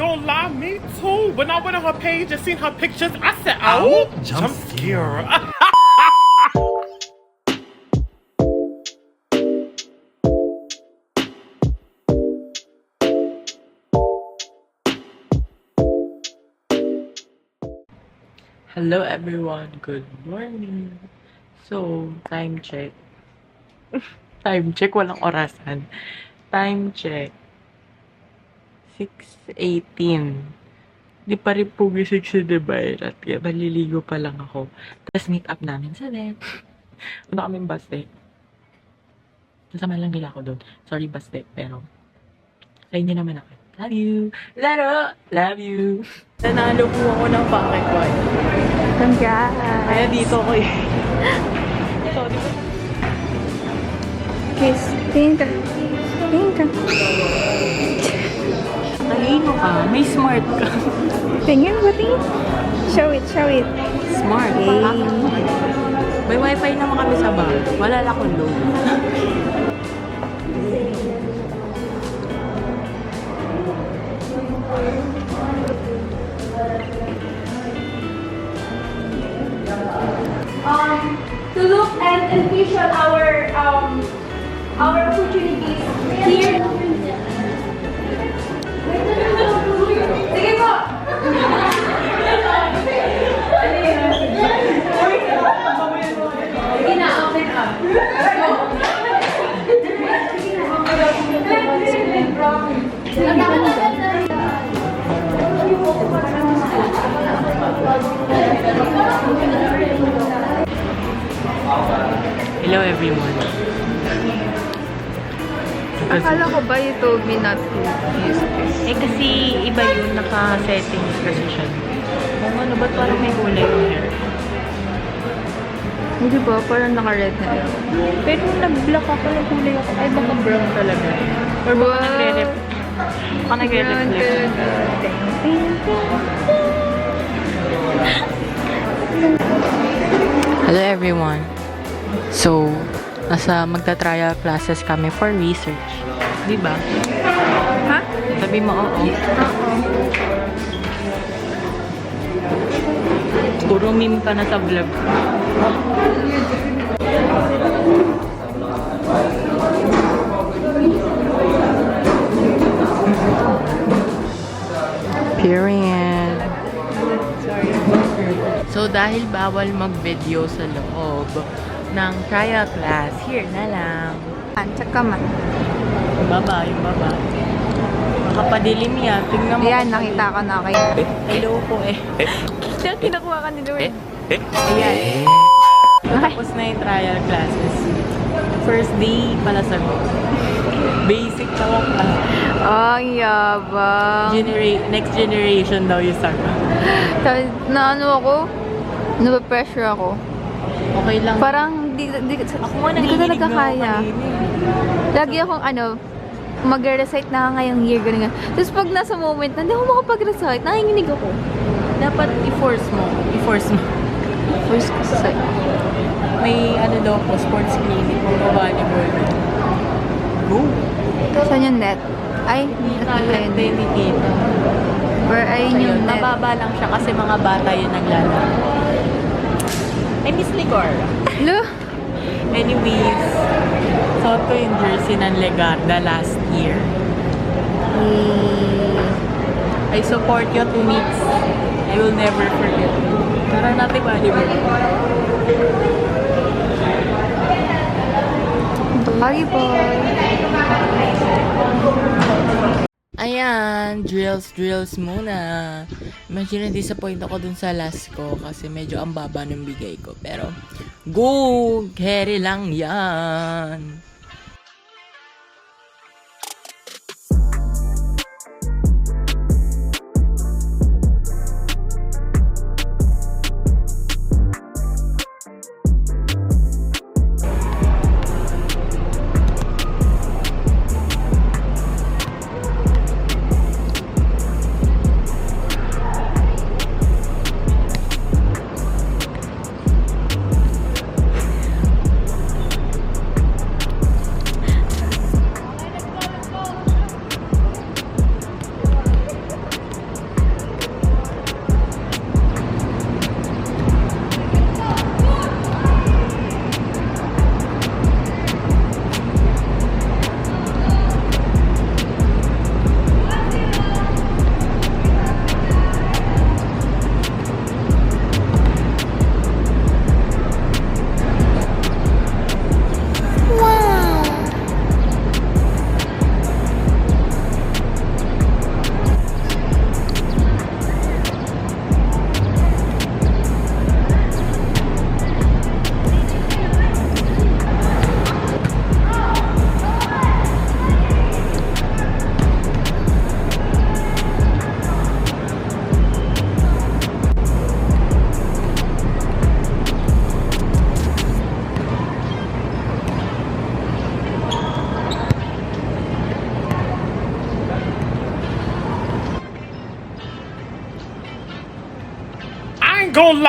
gonna lie, me too. When I went on her page and seen her pictures, I said, "Oh, jump scare." Hello everyone, good morning. So, time check. time check, walang orasan. Time check. 6.18. Di pa rin po gising si Debayrat. Kaya maliligo pa lang ako. Tapos meet up namin sa net. Una kaming day. Nasama lang nila ako doon. Sorry day, pero sa inyo naman ako. Love you! Laro! Love you! Nanalo po ako ng pocket watch. Congrats! Kaya dito ko eh. So, di ba? Kiss. Tingin May smart ka. Tingin tingin? Show it, show it. Smart. Yay. May wifi naman kami sa bahay. Wala lang akong load. um, to look and envision our um, our opportunities here. Sige po! Sige na, open up. Hello everyone. Akala ko ba you told me not to use this? Eh kasi iba yun, naka-settings kasi siya. Kung ano, ba't parang may kulay yung hair? Hindi ba? Parang naka-red na yun. Pero nag-black ako, nag-kulay ako. Ay, baka brown talaga. Or baka Wow. nagre-rep. Baka nagre-reflect. Hello everyone. So, nasa magta-trial classes kami for research. Di ba? Ha? Sabi mo, oo. Puro meme ka na sa vlog. Period. So, dahil bawal mag-video sa loob ng trial class, here na lang. Tsaka man. Yung baba, yung baba. Makapadilim yan. Tingnan mo. Ayan, nakita ko na kayo. Hello po eh. Diyan, kinukuha ka ni Lord. Ayan. Tapos na yung trial classes. First day pala sagot. Basic tawag pa. Ang yabang. Genera- next generation daw yung sagot. Tapos, na ano ako, napapressure ako. Okay lang. Parang, di, di, ako nga di ko talaga kaya. Lagi akong ano, mag-recite na nga ngayong year, ganun nga. Tapos pag nasa moment na, hindi ako makapag-recite, nanginginig ako. Dapat i-force mo. I-force mo. First ko sa May ano daw po, sports clinic o volleyball. Go! Saan yung net? Ay, Tita. Or ayun Ayun, yung net. mababa lang siya kasi mga bata yung naglalaro. Ay, Miss Ligor. Lo, Anyways, suot ko yung jersey ng Legarda last year. eh, I support you two weeks. I will never forget. Tara natin volleyball. volleyball. Ayan, drills, drills muna. Imagine na-disappoint ako dun sa last ko kasi medyo ang baba ng bigay ko. Pero, go! Carry lang yan!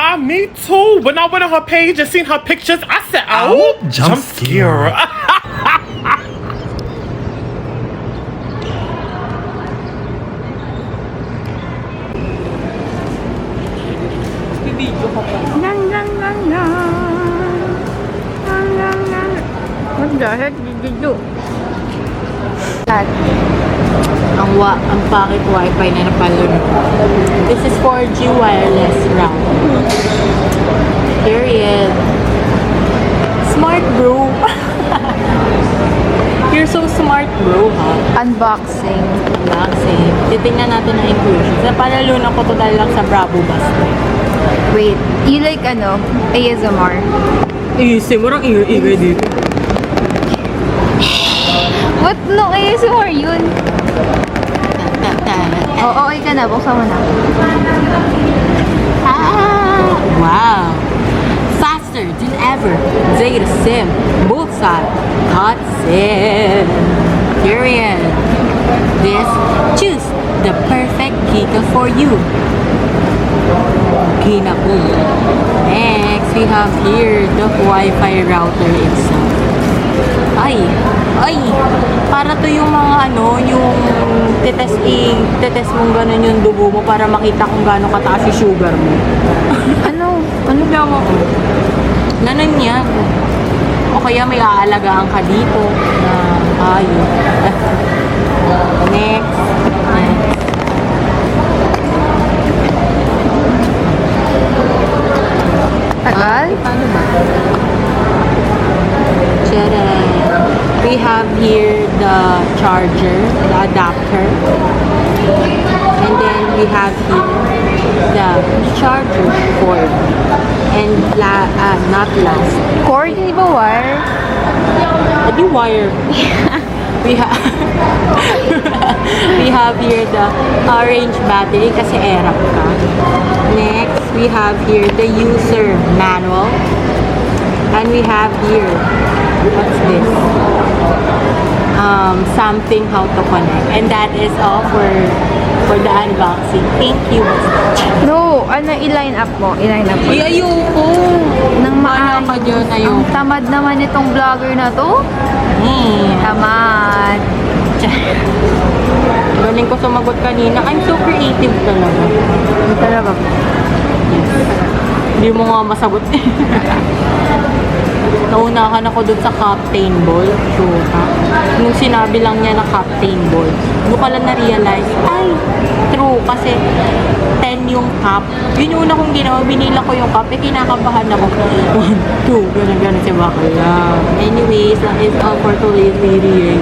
Lie, me too. When I went on her page and seen her pictures, I said, "Oh, jump scare." Nang, nang. What the heck did you do? That. Ang wa, ang packet wifi na napalun. This is 4G wireless route. Period. Smart bro. You're so smart bro, ha? Unboxing. Relaxing. Titingnan natin ang inclusions. Napalalunan ko to dahil lang sa Bravo Bus. Wait, you like ano? ASMR? Iisip mo lang ingay dito. What? No, ASMR yun. Oo, okay ka na. Buksan mo na. Ah, wow. Faster than ever. Zeta Sim. Bullseye. Hot Sim. Period. This, choose the perfect Kika for you. Kina po. Next, we have here the Wi-Fi router itself. Ay, ay, para to yung mga ano, yung tetest i, tetest mong ganun yung dugo mo para makita kung gaano kataas yung sugar mo. Ano? Ano ba mo? Ganun yan. O kaya may aalagaan ka dito na ayun. Next. Have here the charger, the adapter. And then we have here the charger cord. And la uh, not last, Cord? Hindi ba wire? the wire. we have we have here the orange battery kasi erap ka. Next, we have here the user manual. And we have here, what's this? Um, something how to connect. And that is all for for the unboxing. Thank you. No, ano i-line up mo? I-line up mo. Ay, ayoko. Nang ka maayos. dyan, Ang ayoko. tamad naman itong vlogger na to. Hmm. Tamad. Galing ko sumagot kanina. I'm so creative talaga. Ano talaga? Hindi mo nga masagot. Naunahan ako dun sa Captain Ball. Sure, ha? Nung sinabi lang niya na Captain Ball, doon ko lang na-realize, ay, true, kasi 10 yung cup. Yun yung una kong ginawa, binila ko yung cup, eh kinakabahan ako. 1, 2, gano'n, gano'n si Bakla. Anyways, that is all for today's video.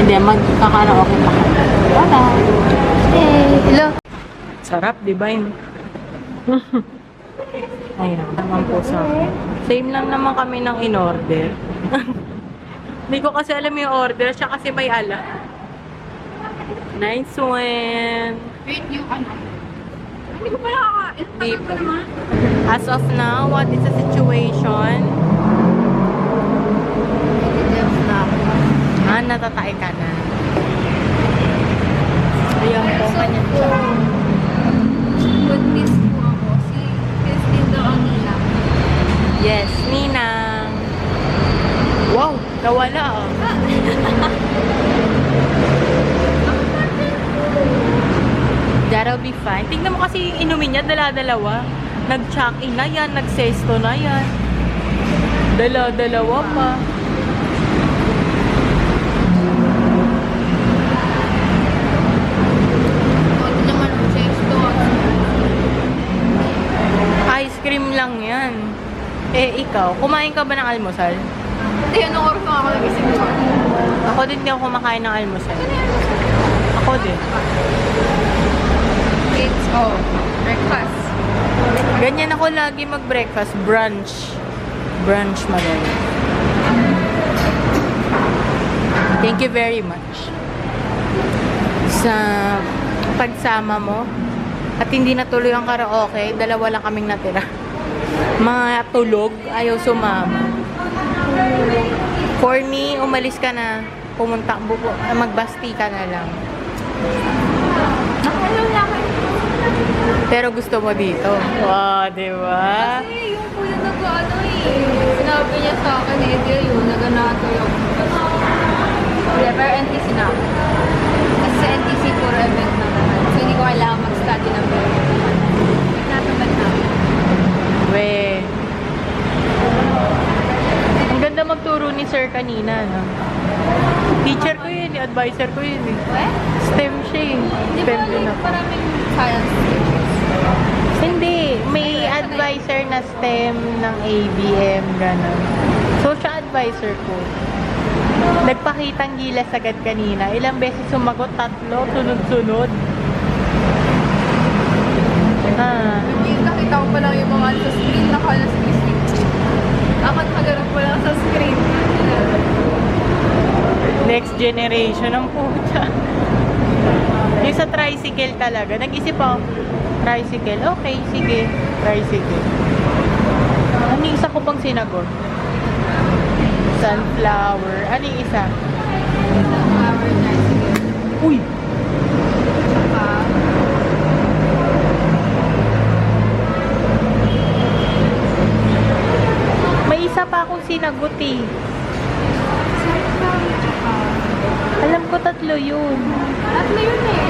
And then, magkakaraoke pa. Bye-bye! Hey, hello. Sarap, di ba yun? Ayan, naman po sa akin. Same lang naman kami ng in-order. Hindi ko kasi alam yung order, siya kasi may ala. Nice one! Wait, yung ano? Hindi ko pa nakaka... As of now, what is the situation? Ah, natatay ka na. Ayan po. Ganyan siya. Good news po ako. Si Christine daw ang nila. Yes, Ninang. Wow, nawala ah. That'll be fine. Tingnan mo kasi yung inumin niya, dala-dalawa. Nag-chuck-in na yan, nag-sesto na yan. Dala-dalawa pa. Huwag naman ang sex doon. Ice cream lang yan. Eh, ikaw, kumain ka ba ng almusal? Hindi, anong oras na ako nagising mo? Ako din di ako kumakain ng almusal. Ako din. It's, oh, breakfast. Ganyan ako lagi mag-breakfast. Brunch. Brunch madali. Thank you very much. Sa pagsama mo. At hindi natuloy ang karaoke. Dalawa lang kaming natira. Mga tulog. Ayaw sumama. For me, umalis ka na. Pumunta, bubu, magbasti ka na lang. Pero gusto mo dito. Wow, di ba? Kasi yung kuya nag-ano eh. Sinabi niya sa akin eh, di yun, naganato yung pero NTC na ako. Kasi NTC puro event na naman. So hindi ko kailangan mag-study ng very Natabat na ako. We. Ang ganda magturo ni sir kanina, no? Teacher ko yun, eh, advisor ko yun eh. What? STEM siya eh. Di ba STEM din like, ako. maraming science teachers? Hindi, may advisor na STEM ng ABM, gano'n. So, siya advisor ko. Nagpakitang gilas agad kanina. Ilang beses sumagot, tatlo, sunod-sunod. Ah, Hindi, nakita ko pa lang yung mga ano sa screen, nakala sa screen. Ako nakagarap ko lang sa screen. Next generation ang puta. Yung sa tricycle talaga. Nag-isip ako, tricycle. Okay, sige, tricycle. Ano yung isa ko pang sinagot? Sunflower. Ano yung isa? Flower tricycle. Uy! May isa pa akong sinagot eh. sunflower, tsaka, Alam ko tatlo yun. tatlo yun eh.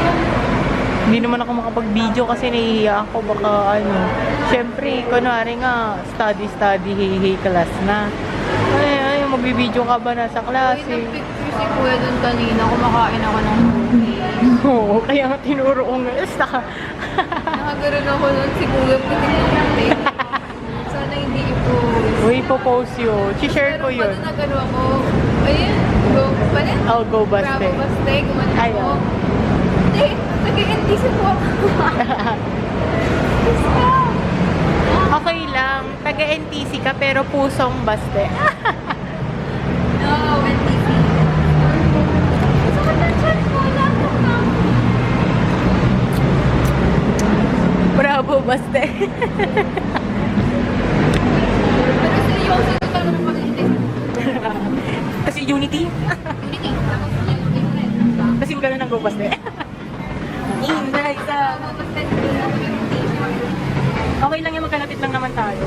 Hindi naman ako makapag-video kasi nahihiya ako baka ano. Siyempre, kunwari nga, study-study, hey-hey class na. Ay, ay, magbibideo ka ba nasa klase? nag-picture si Kuya dun kanina, kumakain ako ng cookies. Oo, kaya nga tinuro ko nga. Basta, Nakagaroon ako nun si Kuya, ng puti. Sana hindi i-post. uy, po-post yun. Si-share ko yun. Pero nag-ano ako, ayun, go, pa rin? I'll go Bravo baste. Baste, gumano Ay, ako. oh. Hindi, nag-NTC po ako. Basta. Okay lang, taga-NTC ka pero pusong baste. No, NTC. Chan ko, na. Bravo, baste. Pero seryoso, kasi gano'n ang go baste. Inday sa... Na Okay lang yung magkalapit lang naman tayo.